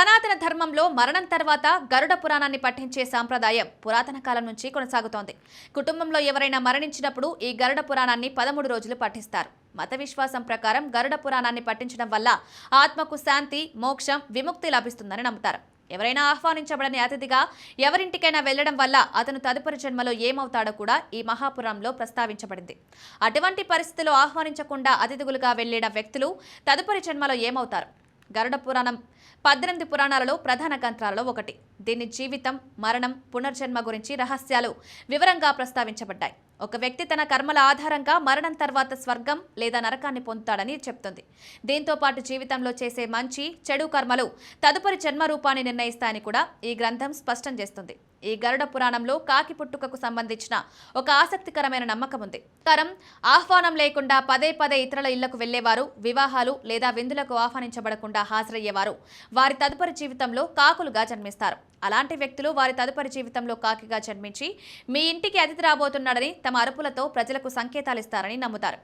సనాతన ధర్మంలో మరణం తర్వాత గరుడ పురాణాన్ని పఠించే సాంప్రదాయం పురాతన కాలం నుంచి కొనసాగుతోంది. కుటుంబంలో ఎవరైనా మరణించినప్పుడు ఈ గరుడ పురాణాన్ని పదమూడు రోజులు పఠిస్తారు. మత విశ్వాసం ప్రకారం గరుడ పురాణాన్ని పఠించడం వల్ల ఆత్మకు శాంతి మోక్షం విముక్తి లభిస్తుందని నమ్ముతారు. ఎవరైనా ఆహ్వానించబడని అతిథిగా ఎవరింటికైనా వెళ్ళడం వల్ల అతను తదుపరి జన్మలో ఏమవుతాడో కూడా ఈ మహాపురంలో ప్రస్తావించబడింది. అటువంటి పరిస్థితిలో ఆహ్వానించకుండా అతిథులుగా వెళ్ళిన వ్యక్తులు తదుపరి జన్మలో ఏమవుతారు? గరుడ పురాణం. పద్దెనిమిది పురాణాలలో ప్రధాన గ్రంథాలలో ఒకటి. దీని జీవితం మరణం పునర్జన్మ గురించి రహస్యాలు వివరంగా ప్రస్తావించబడ్డాయి. ఒక వ్యక్తి తన కర్మల ఆధారంగా మరణం తర్వాత స్వర్గం లేదా నరకాన్ని పొందుతాడని చెప్తుంది. దీంతో పాటు జీవితంలో చేసే మంచి చెడు కర్మలు తదుపరి జన్మ రూపాన్ని నిర్ణయిస్తాయని కూడా ఈ గ్రంథం స్పష్టం చేస్తుంది. ఈ గరుడ పురాణంలో కాకి పుట్టుకకు సంబంధించిన ఒక ఆసక్తికరమైన నమ్మకం ఉంది. తరం ఆహ్వానం లేకుండా పదే పదే ఇతరుల ఇళ్ళకు వెళ్ళేవారు వివాహాలు లేదా విందులకు ఆహ్వానించబడకుండా హాజరయ్యేవారు. వారి తదుపరి జీవితంలో కాకులుగా జన్మిస్తారు. అలాంటి వ్యక్తులు వారి తదుపరి జీవితంలో కాకిగా జన్మించి మీ ఇంటికి అతిథి రాబోతున్నాడని తమ అరుపులతో ప్రజలకు సంకేతాలిస్తారని నమ్ముతారు.